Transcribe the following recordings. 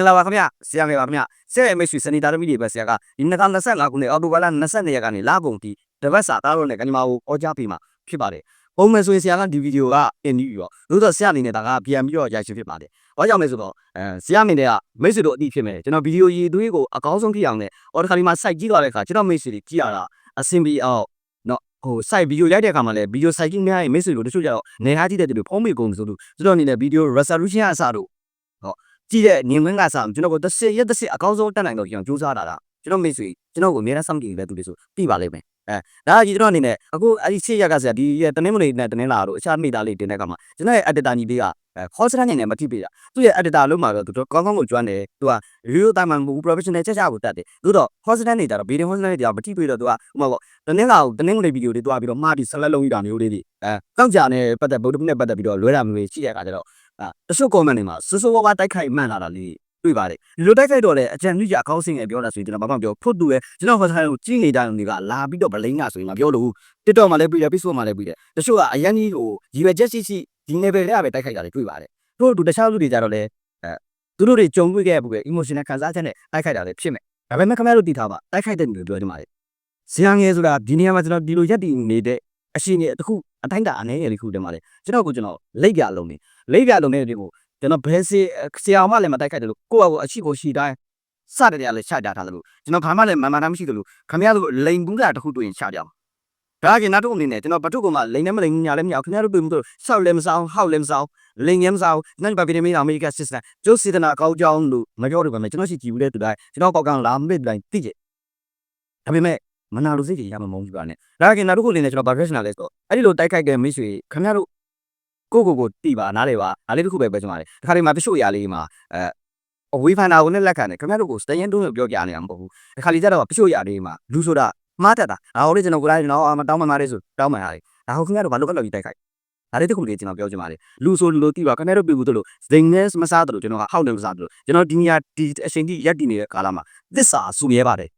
င်္ဂလာပါခင်ဗျဆရာငယ်ပါခင်ဗျဆရာရဲ့မိတ်ဆွေစနီတာသမီးတွေပဲဆရာကဒီ2025ခုနှစ်အောက်တိုဘာလ22ရက်ကနေလကုန်ထိတပတ်စာသားတော့နဲ့ကညီမကိုអောကြားပေးမှာဖြစ်ပါတယ်ပုံမှန်ဆိုရင်ဆရာကဒီဗီဒီယိုကအင်ဒီပြီးတော့လို့တော့ဆရာအနေနဲ့ဒါကပြန်ပြီးတော့ရိုက်ရှင်းဖြစ်ပါတယ်။ဘာကြောင့်လဲဆိုတော့အဲဆရာအနေနဲ့ကမိတ်ဆွေတို့အတိဖြစ်မယ်ကျွန်တော်ဗီဒီယိုရည်သွေးကိုအကောင်းဆုံးကြည့်အောင်နဲ့အော်တခါဒီမှာ site ကြည့်သွားတဲ့အခါကျွန်တော်မိတ်ဆွေတွေကြည့်ရတာအဆင်ပြေအောင်နော်ဟို site ဗီဒီယိုရိုက်တဲ့အခါမှာလည်းဗီဒီယို site ကြီးများရင်မိတ်ဆွေတို့တချို့ကျတော့နေဟာကြည့်တဲ့သူတွေဖုံးမိကုန်ဆိုလို့ကျွန်တော်အနေနဲ့ဗီဒီယို resolution အစတို့ ကြည့်တဲ့ညင်ဝင်းကစားကျွန်တော်ကိုတစ်စစ်ရက်တစ်စစ်အကောင်းဆုံးတက်နိုင်တော့ကျွန်တော်စူးစမ်းတာလားကျွန်တော်မိတ်ဆွေကျွန်တော်ကိုအများအားစောင့်ကြည့်နေတဲ့သူတွေဆိုပြပါလိမ့်မယ်အဲဒါကြီးကျွန်တော်အနေနဲ့အခုအဲ့ဒီစစ်ရက်ကဆရာဒီရဲ့တနင်္ဂနွေနဲ့တနင်္လာတို့အခြားမိသားလေးတင်တဲ့ကမှာကျွန်တော်ရဲ့ editor ညီလေးကအဲခေါ်စရညင်နဲ့မတိပေးတာသူ့ရဲ့ editor လုံးမှာတော့သူတို့ကောင်းကောင်းကိုကျွမ်းတယ်သူက real time မှာမဟုတ် professional ချက်ချကိုတတ်တယ်သူတော့ hospital နေကြတော့ video hospital နေကြတော့မတိပေးတော့သူကဥပမာပေါ့တနင်္လာကိုတနင်္ဂနွေဗီဒီယိုတွေတွားပြီးတော့မှားပြီးဆက်လက်လုံးယူတာမျိုးလေးတွေအဲတောက်ကြနဲ့ပတ်သက်ဗုဒ္ဓနဲ့ပတ်သက်ပြီးတော့လွဲတာမျိုးတွေရှိတဲ့အခါကျတော့အဲ တချို့ comment တွေမှာစိုးစိုးဝါးဝါတိုက်ခိုက်မှန်လာတာလေးတွေ့ပါတယ်ဒီလိုတိုက်ခိုက်တော့လေအကြံပြုကြအကောင်းစင်ငယ်ပြောတာဆိုရင်ကျွန်တော်ဘာမှမပြောဖို့တူရဲ့ကျွန်တော်ဟိုဆိုင်ကိုကြီးနေတဲ့လူတွေကလာပြီးတော့ဗလိန်ကဆိုရင်မပြောလို့ TikTok မှာလည်းပြီးတယ် Facebook မှာလည်းပြီးတယ်တချို့ကအရန်ကြီးဟိုရည်ရွယ်ချက်ရှိရှိဒီ level တွေကပဲတိုက်ခိုက်တာတွေတွေ့ပါတယ်တို့တို့တခြားလူတွေကြတော့လေအဲသူတို့တွေကြုံတွေ့ခဲ့ဘူးပဲ emotional ခံစားချက်နဲ့တိုက်ခိုက်တာလည်းဖြစ်မယ်ဒါပေမဲ့ခင်ဗျားတို့တည်ထားပါတိုက်ခိုက်တဲ့လူတွေပြောကြမှာလေဇာငယ်ဆိုတာဒီနေရာမှာကျွန်တော်ဒီလိုရက်တည်နေတဲ့အရှိနေတစ်ခုအတိုင်းတာအနေငယ်လေးခုတည်းမှာလေကျွန်တော်ကိုကျွန်တော်လိပ်ပြလုံးနေ လိပ်ပြလုံးနေတဲ့တွေကိုကျွန်တော်ဘယ်စီဆရာမလည်းမတိုက်ခိုက်တယ်လို့ကိုယ့်အကိုအရှိကိုရှိတိုင်းစတဲ့နေရာလေးချကြထားတယ်လို့ကျွန်တော်ဘာမှလည်းမမှန်တမ်းမရှိတယ်လို့ခင်ဗျားတို့လိန်ဘူးတာတစ်ခုတွေ့ရင်ချကြအောင်ဒါကနောက်တစ်ခုအနေနဲ့ကျွန်တော်ဘတ်ထုကမှလိန်နဲ့မလိန်ညာလည်းမရအောင်ခင်ဗျားတို့တွေ့မှုဆိုဆောက်လည်းမဆောင်ဟောက်လည်းမဆောင်လိန်လည်းမဆောင်နိုင်ပါပြည်နေအမေရိကစစ်စတန်ကျိုးစီဒနာအကောင်းကြောင်းလို့မပြောတယ်ဗျာကျွန်တော်ရှိကြည့်ဘူးတဲ့တူတိုင်းကျွန်တော်ကောက်ကောင်လာမစ်တိုင်းသိကြဒါပေမဲ့မနာလို့စိတ်ကြီးရမမုန်းကြပါနဲ့ဒါကနောက်တစ်ခုအနေနဲ့ကျွန်တော် professional လဲဆိုအဲ့ဒီလိုတိုက်ခိုက်တဲ့မိတ်ဆွေခင်ဗျားတို့ ကိုကိုကိုတီးပါနားလေပါအားလေးတစ်ခုပဲပြောချင်ပါတယ်တခါတည်းမှာတချို့အရာလေးမှာအဲအဝေးဖန်တာကိုနဲ့လက်ခံတယ်ခင်ဗျားတို့ကိုစတရင်တုံးလို့ပြောပြနေတာမဟုတ်ဘူးတခါလေကျတော့တချို့အရာလေးမှာလူဆိုတာမှားတတ်တာဒါဟိုလေးကျွန်တော်ကိုလိုက်ကျွန်တော်မတောင်းမှမားလေးဆိုတောင်းမှရတယ်ဒါဟုတ်ခင်ဗျားတို့ဘာလို့အဲ့လိုကြီးတိုက်ခိုက်ဒါလေးတစ်ခုလေးကျွန်တော်ပြောချင်ပါတယ်လူဆိုလူလို့တီးပါခင်ဗျားတို့ပြည်ဘူးတို့လို့ဇိန်နဲ့မစားတို့ကျွန်တော်ကဟောက်နေမစားတို့ကျွန်တော်ဒီနေရာဒီအချိန်ကြီးရက်တည်နေတဲ့ကာလမှာသစ္စာဆူမြဲပါတယ်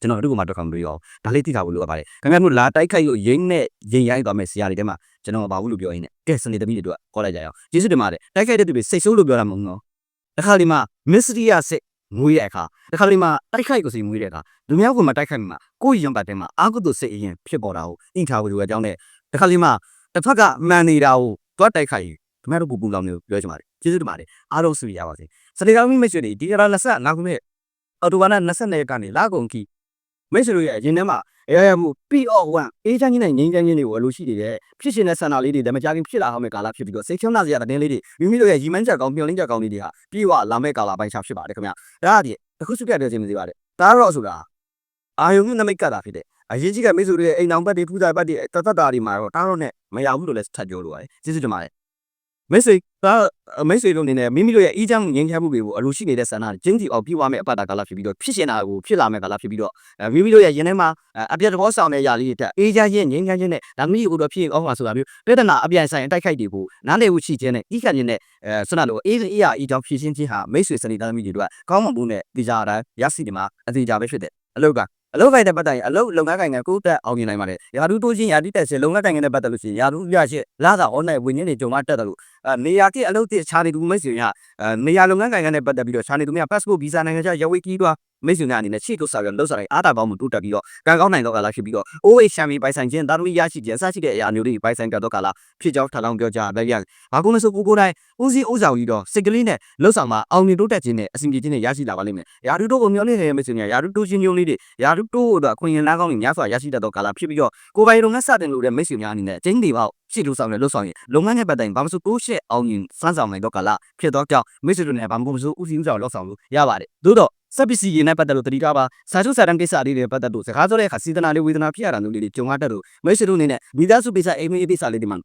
ကျွန်တော်တို့ကမှတော့ခံမလို့ရောဒါလေးသိတာဖို့လိုအပ်ပါတယ်ခင်ဗျားတို့လာတိုက်ခိုက်လို့ရင်းနဲ့ရင်ရိုင်းသွားမယ်ဆရာတွေတဲမှာကျွန်တော်မပါဘူးလို့ပြောရင်းနဲ့ကဲစနေသမီးတွေတို့ကခေါ်လိုက်ကြရအောင်ကျေးဇူးတင်ပါတယ်တိုက်ခိုက်တဲ့သူတွေစိတ်ဆိုးလို့ပြောတာမဟုတ်ဘူးနော်တခါလေမှမစ္စရီယာစစ်ငွေတဲ့အခါတခါလေမှတိုက်ခိုက်ကိုစီငွေတဲ့အခါလူမျိုးကမှတိုက်ခိုက်မှာကိုယ်ရင်ပတ်တဲ့မှာအာကုတုစိတ်အရင်ဖြစ်ပေါ်တာကိုအိထားဖို့လိုအကြောင်းနဲ့တခါလေမှတစ်ဖက်ကမှန်နေတာကိုတွတ်တိုက်ခိုက်ရင်ခင်ဗျားတို့ပူပူလောင်နေပြောချင်ပါတယ်ကျေးဇူးတင်ပါတယ်အားလုံးဆုရပါစေစနေတော်မိတ်ဆွေတွေဒီကရာလက်ဆက်နောက်ခုနှစ်အော်တိုဘာလ22ရက်ကနေလာကုန်ကြီး မိတ်ဆွေတို့ရဲ့အရင်ထဲမှာအဲရမှု PO1 အေးချမ်းချင်းနဲ့ငိမ့်ချမ်းချင်းတွေကိုအလိုရှိနေတဲ့ဖြစ်ရှင်တဲ့ဆန္ဒလေးတွေဒါမှကြာခင်ဖြစ်လာအောင်မဲ့ကာလဖြစ်ပြီးတော့စိတ်ချမ်းသာစရာတဲ့တင်းလေးတွေမိမိတို့ရဲ့ရီမန်းချက်ကောင်းမျှော်လင့်ချက်ကောင်းလေးတွေဟာပြေဝလာမဲ့ကာလပိုင်းခြားဖြစ်ပါတယ်ခင်ဗျာဒါကတည်းတခုစုပြတ်တဲ့ခြင်းမစီပါတဲ့ဒါတော့ဆိုတာအာယုံနမိတ်ကတာဖြစ်တဲ့အရေးကြီးကမိတ်ဆွေတို့ရဲ့အိမ်အောင်ဘက်တွေဖူးစားဘက်တွေတသက်တာတွေမှာတော့တားတော့နဲ့မရဘူးလို့လည်းထပ်ပြောလိုပါတယ်ကျေးဇူးတင်ပါတယ် မိတ်ဆွေဒါမိတ်ဆွေတို့အနေနဲ့မိမိတို့ရဲ့အီးချမ်းငြိမ်းချမ်းမှုတွေကိုအလိုရှိနေတဲ့ဆန္ဒကျင်းစီအောင်ပြည့်ဝမဲ့အပ္ပတာကာလဖြစ်ပြီးတော့ဖြစ်ရှင်တာကိုဖြစ်လာမဲ့ကာလဖြစ်ပြီးတော့မိမိတို့ရဲ့ရင်ထဲမှာအပြတ်တော်ဆောင်တဲ့ຢာလေးတွေတက်အေးချမ်းခြင်းငြိမ်းချမ်းခြင်းနဲ့ဒါမိကိုတော့ဖြစ်အောင်ပါဆိုတာမျိုးပြဿနာအပြိုင်ဆိုင်တိုက်ခိုက်တွေကိုနားလည်မှုရှိခြင်းနဲ့ဤခံခြင်းနဲ့အဲဆွမ်းလို့အေးအေးအားအီးကြောင့်ဖြစ်ရှင်းခြင်းဟာမိတ်ဆွေစနေသားသမီးတွေတို့ကကောင်းမွန်မှုနဲ့ဒီကြတာရရှိတယ်မှာအသေးကြပဲဖြစ်တဲ့အလောကအလုပ်ကိုင်တဲ့ပတ်သက်ရင်အလုပ်လုပ်ငန်းကိုင်ငန်းကိုတက်အောင်မြင်နိုင်ပါတယ်။ယာတူတိုးချင်းယာတိတက်ချင်းလုပ်ငန်းကိုင်ငန်းတဲ့ပတ်သက်လို့ရှိရင်ယာတူရရှိလာတာ online ဝင်ရင်းနေကြုံမတက်တယ်လို့အဲနေရာကိအလုပ်တစ်ခြားနေသူမိတ်ဆွေများအဲနေရာလုပ်ငန်းကိုင်ငန်းတဲ့ပတ်သက်ပြီးတော့ခြားနေသူများ passport visa နိုင်ငံခြားရောက်ဝေးကြီးတော့မိတ်ဆွေများအနေနဲ့ရှေ့ကိုစာရလောက်စားတိုင်းအားတာပေါင်းမှုတိုးတက်ပြီးတော့ကံကောင်းနိုင်တော့ကာလဖြစ်ပြီးတော့ OH ရှမ်းမီပိုင်ဆိုင်ခြင်းတာသမီရရှိခြင်းအစရှိတဲ့အရာမျိုးတွေပိုင်ဆိုင်ကြတော့ကာလဖြစ်ကြောင်းထပ်လောင်းပြောကြရပြန်။ဘာကုမဆိုကိုကိုတိုင်းဦးစီးဦးဆောင်ပြီးတော့စိတ်ကလေးနဲ့လှုပ်ဆောင်မှာအောင်မြင်တိုးတက်ခြင်းနဲ့အစီအပြေခြင်းနဲ့ရရှိလာပါလိမ့်မယ်။ယာတူတို့ကိုမျှော်လင့်နေတဲ့မိတ်ဆွေများယာတူတိုးချင်းမျိုးလေးတွေယာတူတိုးတို့အခွင့်အရေးလားကောင်းတွေများစွာရရှိတတ်သောကာလဖြစ်ပြီးတော့ကိုပိုင်လုပ်ငန်းစတင်လို့တဲ့မိတ်ဆွေများအနေနဲ့အကျဉ်းတွေပေါ့ရှိလို့ဆောင်ရလို့ဆောင်ရင်လုပ်ငန်းရဲ့ပတ်တိုင်းဘာမှမဆိုတိုးရှက်အောင်ရင်စမ်းဆောင်နိုင်တော့ကာလဖြစ်တော့ကြောင့်မိတ်ဆွေတို့နဲ့ဘာမှမဆိုဦးစီးဦးဆောင်လောက်ဆောင်လို့ရပါတယ်။သို့တော့စက်ပစ္စည်းရင်းနဲ့ပတ်သက်လို့တတိထားပါစာချုပ်စာတမ်းကိစ္စလေးတွေပတ်သက်လို့စကားပြောတဲ့အခါစေတနာလေးဝေဒနာဖြစ်ရတာမျိုးလေးတွေကြုံရတတ်လို့မိတ်ဆွေတို့အနေနဲ့မိသားစုပိစ္စအိမ်မွေးပိစ္စလေးတွေမှာ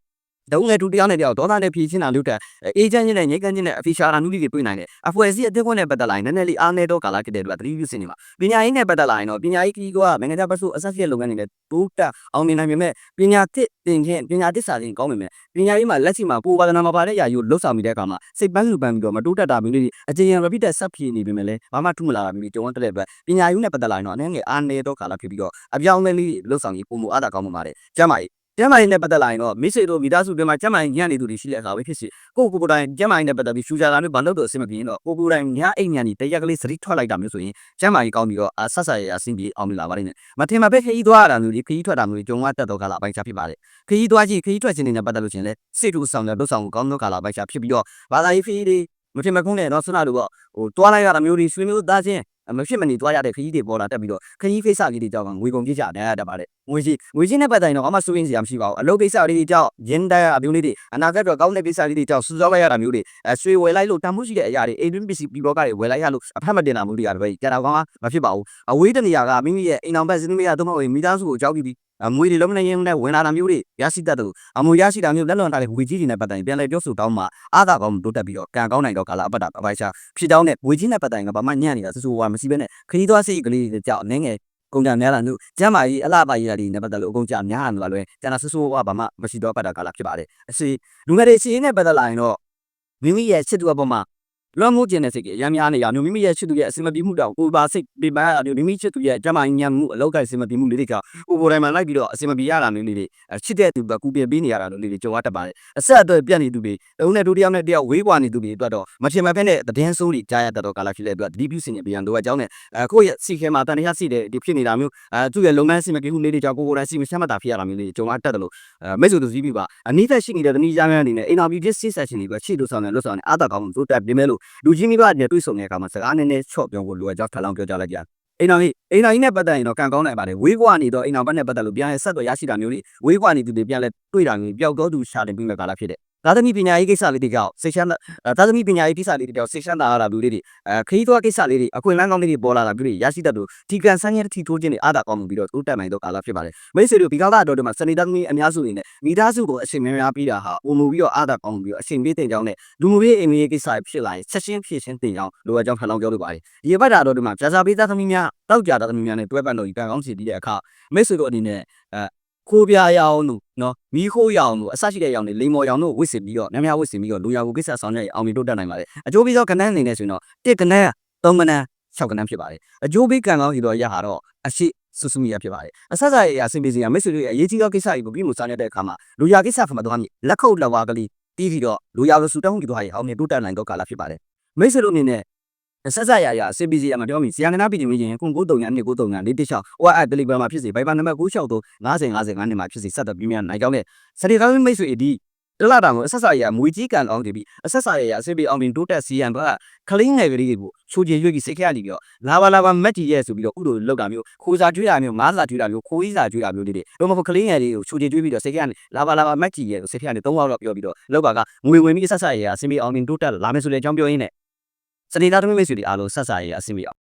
တုံးငယ်တူတယောက်နဲ့တယောက်ဒေါသနဲ့ဖြည့်ချင်းတာလို့တဲ့အေဂျင့်ချင်းနဲ့ညိတ်ကန်ချင်းနဲ့အဖီရှာရာနူးလေးတွေတွေ့နိုင်တယ်အဖွဲစီအသက်ခွင့်နဲ့ပတ်သက်လာရင်နည်းနည်းလေးအားနည်းတော့ကာလဖြစ်တဲ့အတွက်သတိပြုစင်နေမှာပညာရေးနဲ့ပတ်သက်လာရင်တော့ပညာရေးကြီးကနိုင်ငံခြားပတ်စုအဆက်ဆက်လုပ်ငန်းတွေနဲ့တိုးတက်အောင်မြင်နိုင်ပေမဲ့ပညာသစ်သင်ခြင်းပညာသစ္စာတွေကောင်းပေမဲ့ပညာရေးမှာလက်ရှိမှာပိုပါဒနာမပါတဲ့ຢာယူလှုပ်ဆောင်မိတဲ့အခါမှာစိတ်ပန်းလူပန်းပြီးတော့မတိုးတက်တာမျိုးလေးအကျဉ်း repeat ဆက်ဖြည့်နေပေမဲ့လည်းဘာမှထူးမလာတာမျိုးကြုံတဲ့အတွက်ပညာရေးနဲ့ပတ်သက်လာရင်တော့အနေငယ်အားနည်းတော့ကာလဖြစ်ပြီးတော့အပြောင်းအလဲလေးလှုပ်ဆောင်ရေးပုံမအားတာကောင်းမှာပါတယ်ကျမ်းပါရေး ကျမ်းမာရေးနဲ့ပတ်သက်လာရင်တော့မိစေတို့မိသားစုတွေမှာကျမ်းမာရေးညံ့နေသူတွေရှိတဲ့အခါပဲဖြစ်စီကိုကိုကိုယ်တိုင်ကျမ်းမာရေးနဲ့ပတ်သက်ပြီးဖျူချာတာမျိုးဘာလို့တော့အဆင်မပြေရင်တော့ကိုကိုယ်တိုင်ညအိမ်ညံ့နေတရက်ကလေးစရိထွက်လိုက်တာမျိုးဆိုရင်ကျမ်းမာရေးကောင်းပြီးတော့အဆက်ဆက်ရရအဆင်ပြေအောင်မြင်လာပါလိမ့်မယ်မထင်မှပဲခရီးသွားရတာမျိုးဒီခရီးထွက်တာမျိုးကြုံရတတ်တော့ကလာပိုင်းခြားဖြစ်ပါတယ်ခရီးသွားကြည့်ခရီးထွက်ခြင်းတွေနဲ့ပတ်သက်လို့ရှင်လဲစိတ်တူဆောင်တဲ့လွတ်ဆောင်မှုကောင်းသောကလာပိုင်းခြားဖြစ်ပြီးတော့ဘာသာရေးခရီးတွေမထင်မခုံးနဲ့တော့ဆွနာတို့ပေါ့ဟိုတွားလိုက်ရတာမျိုးတွေဆွေမျိုးသားချင်း မဖြစ်မနေတွားရတဲ့ခရီးတွေပေါ်လာတက်ပြီးတော့ခရီးဖိတ်စာလေးတွေကြောင့်ငွေကုန်ပြစ်ကြတယ်တတ်ပါတယ်ငွေကြီးငွေကြီးနဲ့ပတ်သက်ရင်တော့အမှစိုးရင်စရာမရှိပါဘူးအလုပ်ကိစ္စလေးတွေကြောင့်ရင်းတရားအမျိုးလေးတွေအနာဂတ်တော့ကောင်းတဲ့ကိစ္စလေးတွေကြောင့်စူးစောင်းလိုက်ရတာမျိုးတွေအဲဆွေဝယ်လိုက်လို့တန်မှုရှိတဲ့အရာတွေအိမ်တွင်းပစ္စည်းပြီးဘောကတွေဝယ်လိုက်ရလို့အဖက်မတင်တာမျိုးတွေရတယ်ပဲကြာတော့ကောင်းမဖြစ်ပါဘူးအဝေးတနေရာကမိမိရဲ့အိမ်အောင်ဘက်စင်းမရတော့မဟုတ်မိသားစုကိုကြောက်ပြီးအ မွေတွေလုံးနေရင်လည်းဝင်လာတာမျိုးတွေရရှိတတ်တယ်အမွေရရှိတာမျိုးလက်လွန်ထားတဲ့ဝေကြီးတွေနဲ့ပတ်သက်ရင်ပြန်လဲပြောဆိုတောင်းမှအားသာကောင်းတိုးတက်ပြီးတော့ကံကောင်းနိုင်တော့ကာလအပတ်တာပပိုက်ချဖြစ်တောင်းတဲ့ဝေကြီးနဲ့ပတ်သက်ရင်ကဘာမှညံ့နေတာစူးစူးဝါမရှိဘဲနဲ့ခရီးသွားစိတ်ကလေးတွေကြောက်အနေငယ်ကုန်ကြများလာလို့ကျမ်းမာရေးအလားပါရေးတာဒီနဲ့ပတ်သက်လို့အကုန်ကြများလာလို့လဲကျန်တာဆူဆူဝါဘာမှမရှိတော့ပတ်တာကာလဖြစ်ပါတယ်အစီလူငယ်တွေစီးရင်နဲ့ပတ်သက်လာရင်တော့မိမိရဲ့စစ်တူအပေါ်မှာ လွန်မှုကျင်တဲ့စိတ်ကြီးအများများနေရမျိုးမိမိရဲ့ချစ်သူရဲ့အစင်မပြေမှုတောင်ကိုပါစိတ်ပြပန်းရမျိုးမိမိချစ်သူရဲ့ကျမ်းမာရေးညံမှုအလောက်ကအစင်မပြေမှုလေးတွေကကိုပေါ်တိုင်းမှာလိုက်ပြီးတော့အစင်မပြေရတာမျိုးလေးတွေချစ်တဲ့သူကကူပြပေးနေရတာမျိုးလေးတွေကြုံရတတ်ပါတယ်အဆက်အသွယ်ပြတ်နေသူတွေတုံးနဲ့ဒုတိယနဲ့တယောက်ဝေးကွာနေသူတွေအတွက်တော့မချင်မဖက်နဲ့တည်င်းဆိုးတွေကြားရတတ်တော့ကာလဖြစ်တဲ့အတွက်ဒီပြူစင်ရဲ့ပြန်တော့အကြောင်းနဲ့အဲကိုယ့်ရဲ့စီခဲမှာတန်တရားစီတဲ့ဒီဖြစ်နေတာမျိုးအဲသူ့ရဲ့လုပ်ငန်းစီမပြေမှုလေးတွေကြောင့်ကိုကိုယ်တိုင်စီမချမ်းမသာဖြစ်ရတာမျိုးလေးတွေကြုံရတတ်တယ်လို့အဲမိတ်ဆွေတို့စီးပြီးပါအနီးသက်ရှိနေတဲ့တနည်းကြားများအနေနဲ့အိမ်တော်ပြည်ဖြစ်စစ်ဆက်ရှင်တွေပဲချစ်လို့ဆောင်တယ်လို့ဆောင်တယ်အားသာကောင်းလို့တက်ပြမယ်လို့လူကြီးမိဘတွေတွေ့ဆုံတဲ့အခါမှာစကားနည်းနည်းချော့ပြောဖို့လိုအပ်ကြောင်းထပ်လောင်းပြောကြလိုက်ကြအိမ်တော်ကြီးအိမ်တော်ကြီးနဲ့ပတ်သက်ရင်တော့ကံကောင်းနိုင်ပါတယ်ဝေးကွာနေတော့အိမ်တော်ဘက်နဲ့ပတ်သက်လို့ပြန်ရဆက်သွယ်ရရှိတာမျိုးလေးဝေးကွာနေသူတွေပြန်လဲတွေ့တာမျိုးပျောက်တော့သူရှာတင်ပြီးမဲ့ကာလဖြစ်တဲ့ သာသမီပညာရေးကိစ္စလေးတွေကြောင့်စိတ်ချမ်းသာသာသမီပညာရေးကိစ္စလေးတွေကြောင့်စိတ်ချမ်းသာရတာမျိုးလေးတွေအဲခရီးသွားကိစ္စလေးတွေအခွင့်အလမ်းကောင်းလေးတွေပေါ်လာတာမျိုးတွေရရှိတတ်လို့ဒီကန်ဆန်းရဲ့ထီထိုးခြင်းတွေအားသာကောင်းမှုပြီးတော့တိုးတက်နိုင်တော့ကာလဖြစ်ပါတယ်မိတ်ဆွေတို့ဒီကာလတော်တွေမှာစနေသားသမီးအများစုအနေနဲ့မိသားစုကိုအချိန်များများပြီးတာဟာပုံမူပြီးတော့အားသာကောင်းမှုပြီးတော့အချိန်ပေးတဲ့ကြောင်းနဲ့လူမှုရေးအိမ်မရေးကိစ္စဖြစ်လာရင်ဆက်ရှင်းဖြစ်ရှင်းတင်ကြောင်းလိုအပ်ကြောင်းထပ်လောင်းပြောလိုပါတယ်ဒီဘက်တာတော်တွေမှာကြာစာပေးသားသမီးများတောက်ကြသားသမီးများနဲ့တွဲပတ်လို့ဒီကန်ကောင်းစီတည်တဲ့အခါမိတ်ဆွေတို့အနေနဲ့အဲ ခိုးပြားရအောင်လို့နော်မီးခိုးရအောင်လို့အဆရှိတဲ့ရောင်တွေလိမ္မော်ရောင်တို့ဝစ်စင်ပြီးတော့များများဝစ်စင်ပြီးတော့လူရကိုကိစ္စဆောင်ရွက်အောင်ပြီးတိုးတက်နိုင်ပါတယ်အကျိုးပြီးတော့ကဏ္ဍအနေနဲ့ဆိုရင်တော့တစ်ကဏ္ဍသုံးကဏ္ဍ၆ကဏ္ဍဖြစ်ပါတယ်အကျိုးပေးကံကောင်းစီတော့ရဟာတော့အရှိဆုစုမိရဖြစ်ပါတယ်အဆက်ဆက်ရအဆင်ပြေစီရမိတ်ဆွေတို့ရဲ့အရေးကြီးသောကိစ္စတွေကိုပြီးမှုဆောင်ရွက်တဲ့အခါမှာလူရကိစ္စဖမှတော့လက်ခုပ်လက်ဝါးကလေးတီးပြီးတော့လူရလို့ဆူတောင်းကြည့်တော့ရအောင်မြင်တိုးတက်နိုင်တော့ကာလဖြစ်ပါတယ်မိတ်ဆွေတို့အနေနဲ့ ဆက်ဆက်ရရအစီပီစီရမှာပြောမိဆီယန္ဒနာပြည်တင်ရင်ကုကုတုံညာနှစ်ကုတုံညာလေးတစ်ချောင်း OR တယ်လီဂရမ်မှာဖြစ်စီဗိုင်ဘာနံပါတ်963 90 55နဲ့မှာဖြစ်စီဆက်သက်ပြီးမြန်နိုင်ကြောင်းနဲ့စတေကာမိတ်ဆွေဒီတလာတာကိုအဆက်ဆက်ရမွေကြီးကန်အောင်တည်ပြီးအဆက်ဆက်ရရအစီပီအောင်ပြင်တိုးတက်စီယန်ကခလင်းငယ်ကလေးတွေကိုချိုးချင်ရွေ့ပြီးစိတ်ခရနေပြီးတော့လာဘာလာဘာမက်ကြီးရဲ့ဆိုပြီးတော့ဥတို့လောက်တာမျိုးခိုးစာကျွေးတာမျိုးငားစာကျွေးတာမျိုးခိုးကြီးစာကျွေးတာမျိုးလေးတွေတော့မဟုတ်ခလင်းငယ်လေးကိုချိုးချင်ကျွေးပြီးတော့စိတ်ခရနေလာဘာလာဘာမက်ကြီးရဲ့ဆိုစိတ်ခရနေ၃လောက်တော့ပြောပြီးတော့လောက်ပါကငွေဝင်ပြီးအဆက်ဆက်ရရအစီပီအောင်ပြင်တိုးတက်လာမယ်ဆိုတဲ့အကြောင်းပြောရင်းနဲ့ စနေသားသမီးမိတ်ဆွေတွေအားလုံးဆက်ဆာရရအဆင်ပြေအောင်